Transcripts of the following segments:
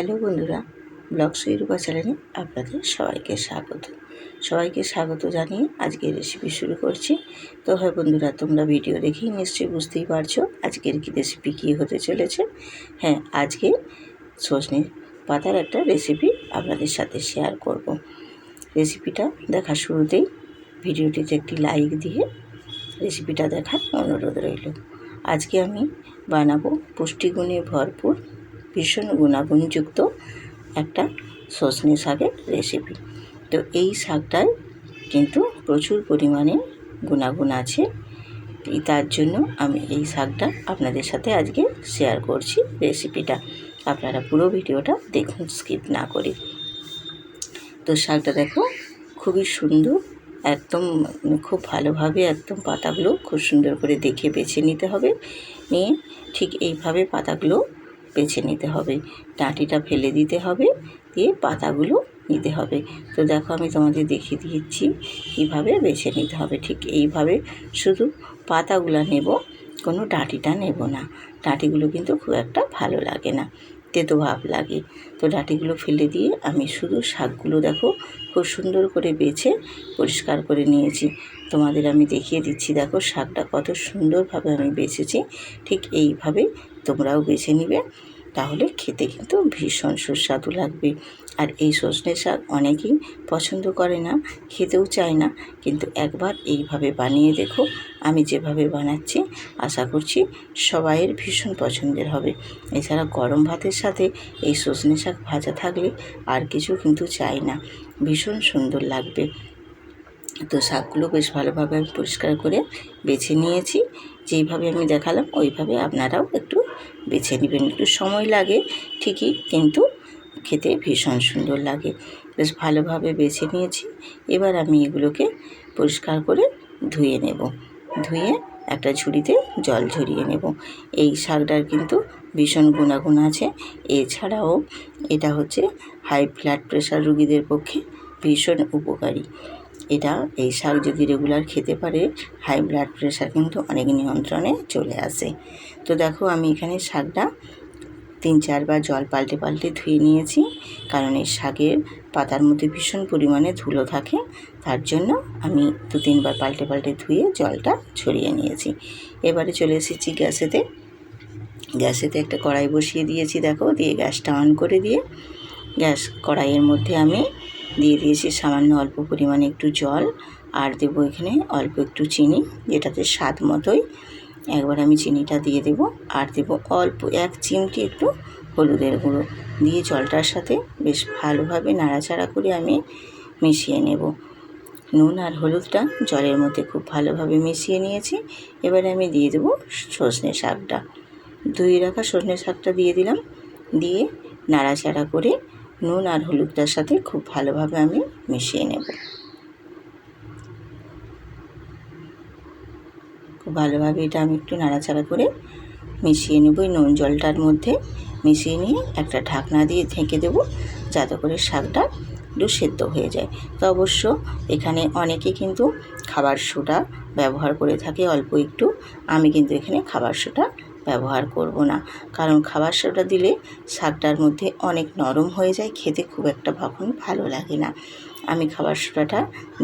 Hello বন্ধুরা, blog সুইরূপা চ্যানেলে আপনাদের সবাইকে স্বাগত। সবাইকে স্বাগত জানিয়ে আজকে রেসিপি শুরু করছি। তো হয় বন্ধুরা, তোমরা ভিডিও দেখেই নিশ্চয়ই বুঝতেই পারছ আজকের কি রেসিপি কী হতে চলেছে। হ্যাঁ আজকে সজনে পাতার একটা রেসিপি আপনাদের সাথে শেয়ার করব। রেসিপিটা দেখা শুরুতেই ভিডিওটিতে একটি লাইক দিয়ে রেসিপিটা দেখার অনুরোধ রইল। আজকে আমি বানাবো পুষ্টিগুণে ভরপুর ভীষণ গুণাগুণযুক্ত একটা সজনে শাকের রেসিপি তো এই শাকটায় কিন্তু প্রচুর পরিমাণে গুণাগুণ আছে। তার জন্য আমি এই শাকটা আপনাদের সাথে আজকে শেয়ার করছি রেসিপিটা আপনারা পুরো ভিডিওটা দেখুন স্কিপ না করে। তো শাকটা দেখো, খুবই সুন্দর, একদম খুব ভালোভাবে একদম পাতাগুলো খুব সুন্দর করে দেখে বেছে নিতে হবে। নিয়ে ঠিক এইভাবে পাতাগুলো বেছে নিতে হবে। ডাঁটিটা ফেলে দিতে হবে, দিয়ে পাতাগুলো নিতে হবে। তো দেখো আমি তোমাদের দেখিয়ে দিচ্ছি কীভাবে বেছে নিতে হবে। ঠিক এইভাবে শুধু পাতাগুলো নেব, কোনো ডাঁটিটা নেব না। ডাঁটিগুলো কিন্তু খুব একটা ভালো লাগে না, তেতো ভাব লাগে। তো ডাঁটিগুলো ফেলে দিয়ে আমি শুধু শাকগুলো দেখো খুব সুন্দর করে বেছে পরিষ্কার করে নিয়েছি। তোমাদের আমি দেখিয়ে দিচ্ছি, দেখো শাকটা কত সুন্দরভাবে আমি বেছেছি। ঠিক এইভাবে তোমরাও বেছে নিবে। তাহলে খেতে কিন্তু ভীষণ সুস্বাদু লাগবে। আর এই সজনে শাক অনেকেই পছন্দ করে না, খেতেও চায় না। কিন্তু একবার এইভাবে বানিয়ে দেখো, আমি যেভাবে বানাচ্ছি, আশা করছি সবাইয়ের ভীষণ পছন্দের হবে। এছাড়া গরম ভাতের সাথে এই সজনে শাক ভাজা থাকলে আর কিছু কিন্তু চাই না, ভীষণ সুন্দর লাগবে। তো শাকগুলো বেশ ভালোভাবে আমি পরিষ্কার করে বেছে নিয়েছি, যেইভাবে আমি দেখালাম, ওইভাবে আপনারাও একটু বেছে নেবেন। একটু সময় লাগে, ঠিকই, কিন্তু খেতে ভীষণ সুন্দর লাগে। বেশ ভালোভাবে বেছে নিয়েছি। এবার আমি এগুলোকে পরিষ্কার করে ধুয়ে নেব। ধুয়ে একটা ঝুড়িতে জল ঝরিয়ে নেব। এই শাকটার কিন্তু ভীষণ গুণাগুণ আছে। এছাড়াও এটা হচ্ছে হাই ব্লাড প্রেশার রুগীদের পক্ষে ভীষণ উপকারী। এটা এই শাক যদি রেগুলার খেতে পারে হাই ব্লাড প্রেশার কিন্তু অনেক নিয়ন্ত্রণে চলে আসে। তো দেখো আমি এখানে শাকটা তিন চারবার জল পাল্টে পাল্টে ধুয়ে নিয়েছি, কারণ এই শাকের পাতার মধ্যে ভীষণ পরিমাণে ধুলো থাকে, তার জন্য আমি দু তিনবার পাল্টে পাল্টে ধুয়ে জলটা ছড়িয়ে নিয়েছি। এবারে চলে এসেছি গ্যাসেতে। গ্যাসেতে একটা কড়াই বসিয়ে দিয়েছি, দেখো দিয়ে গ্যাসটা অন করে দিয়ে, গ্যাস কড়াইয়ের মধ্যে আমি দিয়ে দিয়েছি সামান্য অল্প পরিমাণে একটু জল আর দেবো এখানে অল্প একটু চিনি, যেটাতে স্বাদ মতোই। একবার আমি চিনিটা দিয়ে দেব আর দেব অল্প এক চিমটি একটু হলুদের গুঁড়ো। দিয়ে জলটার সাথে বেশ ভালোভাবে নাড়াচাড়া করে আমি মিশিয়ে নেব। নুন আর হলুদটা জলের মধ্যে খুব ভালোভাবে মিশিয়ে নিয়েছি। এবারে আমি দিয়ে দেবো সজনে শাকটা। দুই রাখা সজনে শাকটা দিয়ে দিলাম। দিয়ে নাড়াচাড়া করে নুন আর হলুদটার সাথে খুব ভালোভাবে আমি মিশিয়ে নেব। খুব ভালোভাবে এটা আমি একটু নাড়াচাড়া করে মিশিয়ে নেব। ওই নুন জলটার মধ্যে মিশিয়ে নিয়ে একটা ঢাকনা দিয়ে ঢেকে দেব যাতে করে শাকটা একটু সেদ্ধ হয়ে যায়। তো অবশ্য এখানে অনেকে কিন্তু খাবার সোডা ব্যবহার করে থাকে, অল্প একটু। আমি কিন্তু এখানে খাবার সোডা ব্যবহার করব না। কারণ খাবার সোডা দিলে শাকটার মধ্যে অনেক নরম হয়ে যায়, খেতে খুব একটা ভাবুন ভালো লাগে না। আমি খাবার সোডাটা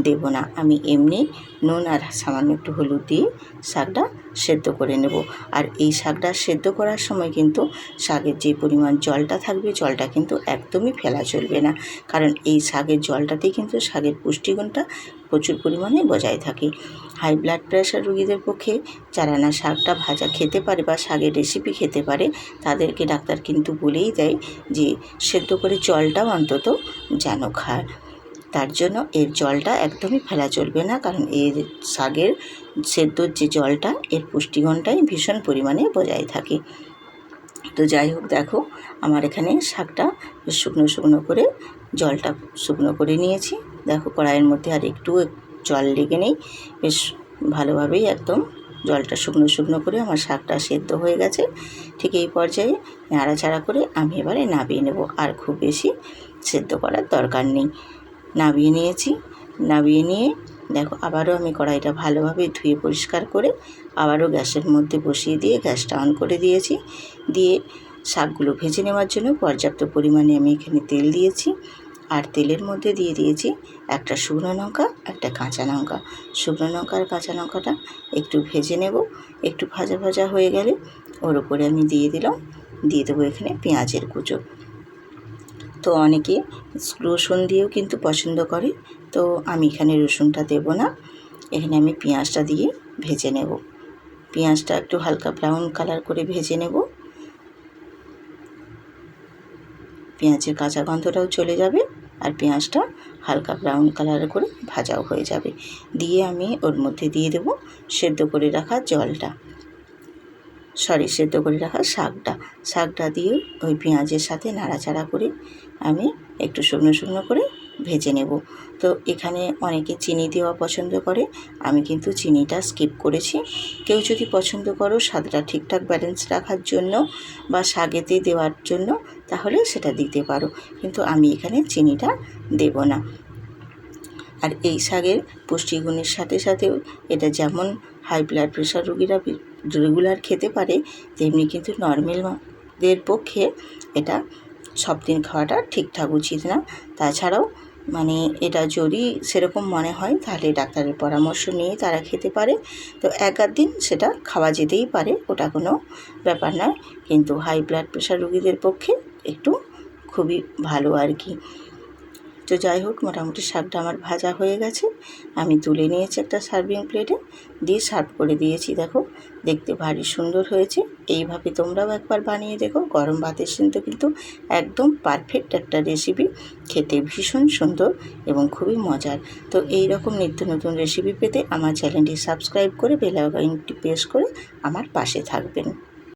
দেব না। আমি এমনি নুন আর সামান্য একটু হলুদ দিয়ে শাকটা সেদ্ধ করে নেব। আর এই শাকটা সেদ্ধ করার সময় কিন্তু শাকের যে পরিমাণ জলটা থাকবে, জলটা কিন্তু একদমই ফেলা চলবে না। কারণ এই শাকের জলটাতেই কিন্তু শাকের পুষ্টিগুণটা প্রচুর পরিমাণে বজায় থাকে। হাই ব্লাড প্রেশার রুগীদের পক্ষে যারা না শাকটা ভাজা খেতে পারে বা শাকের রেসিপি খেতে পারে, তাদেরকে ডাক্তার কিন্তু বলেই দেয় যে সেদ্ধ করে জলটাও অন্তত যেন খায়। তার জন্য এর জলটা একদমই ফেলা চলবে না, কারণ এর শাকের সেদ্ধর যে জলটা, এর পুষ্টিগুণটাই ভীষণ পরিমাণে বজায় থাকে। তো যাই হোক, দেখো, আমার এখানে শাকটা শুকনো শুকনো করে, জলটা শুকনো করে নিয়েছি। দেখো, কড়াইয়ের মধ্যে আর একটু জল লেগে নেই। বেশ ভালোভাবেই একদম জলটা শুকনো শুকনো করে আমার শাকটা সেদ্ধ হয়ে গেছে। ঠিক এই পর্যায়ে নাড়াচাড়া করে আমি এবারে নাবিয়ে নেব। আর খুব বেশি সেদ্ধ করার দরকার নেই। নাবিয়ে নিয়েছি। নাবিয়ে নিয়ে দেখো আবারও আমি কড়াইটা ভালোভাবে ধুয়ে পরিষ্কার করে আবারও গ্যাসের মধ্যে বসিয়ে দিয়ে গ্যাসটা অন করে দিয়েছি। দিয়ে শাকগুলো ভেজে নেওয়ার জন্য পর্যাপ্ত পরিমাণে আমি এখানে তেল দিয়েছি। আর তেলের মধ্যে দিয়ে দিয়েছি একটা শুকনো লঙ্কা, একটা কাঁচা লঙ্কা। শুকনো লঙ্কা আর কাঁচা লঙ্কাটা একটু ভেজে নেব। একটু ভাজা ভাজা হয়ে গেলে ওর উপরে আমি দিয়ে দিলাম। দিয়ে দেবো এখানে পেঁয়াজের কুচো। তো অনেকে রসুন দিয়েও কিন্তু পছন্দ করে। তো আমি এখানে রসুনটা দেব না। এখানে আমি পেঁয়াজটা দিয়ে ভেজে নেব। পেঁয়াজটা একটু হালকা ব্রাউন কালার করে ভেজে নেব। পেঁয়াজের কাঁচা গন্ধটাও চলে যাবে আর পেঁয়াজটা হালকা ব্রাউন কালার করে ভাজাও হয়ে যাবে। দিয়ে আমি ওর মধ্যে দিয়ে দেব সেদ্ধ করে রাখা জলটা। সরি, সেদ্ধ করে রাখা শাকটা। শাকটা দিয়ে ওই পেঁয়াজের সাথে নাড়াচাড়া করে আমি একটু শুকনো শুকনো করে ভেজে নেব। তো এখানে অনেকে চিনি দেওয়া পছন্দ করে, আমি কিন্তু চিনিটা স্কিপ করেছি। কেউ যদি পছন্দ করো, স্বাদটা ঠিকঠাক ব্যালেন্স রাখার জন্য বা শাকেতে দেওয়ার জন্য, তাহলে সেটা দিতে পারো। কিন্তু আমি এখানে চিনিটা দেব না। আর এই শাকের পুষ্টিগুণের সাথে সাথেও এটা যেমন হাই ব্লাড প্রেশার রুগীরা রেগুলার খেতে পারে, তেমনি কিন্তু নর্মালদের পক্ষে এটা সব দিন খাওয়াটা ঠিকঠাক উচিত না। তাছাড়াও মানে এটা যদি সেরকম মনে হয়, তাহলে ডাক্তারের পরামর্শ নিয়ে তারা খেতে পারে। তো এক আধ দিন সেটা খাওয়া যেতেই পারে, ওটা কোনো ব্যাপার নয়। কিন্তু হাই ব্লাড প্রেশার রুগীদের পক্ষে একটু খুবই ভালো আর কি। তো যাই হোক, মোটামুটি শাকটা আমার ভাজা হয়ে গেছে। আমি তুলে নিয়েছি একটা সার্ভিং প্লেটে দিয়ে সার্ভ করে দিয়েছি, দেখো। দেখতে ভারী সুন্দর হয়েছে। এইভাবে তোমরাও একবার বানিয়ে দেখো। গরম ভাতের সাথে কিন্তু একদম পারফেক্ট একটা রেসিপি খেতে ভীষণ সুন্দর এবং খুবই মজার। তো এই রকম নিত্য নতুন রেসিপি পেতে আমার চ্যানেলটি সাবস্ক্রাইব করে বেল প্রেস করে আমার পাশে থাকবেন।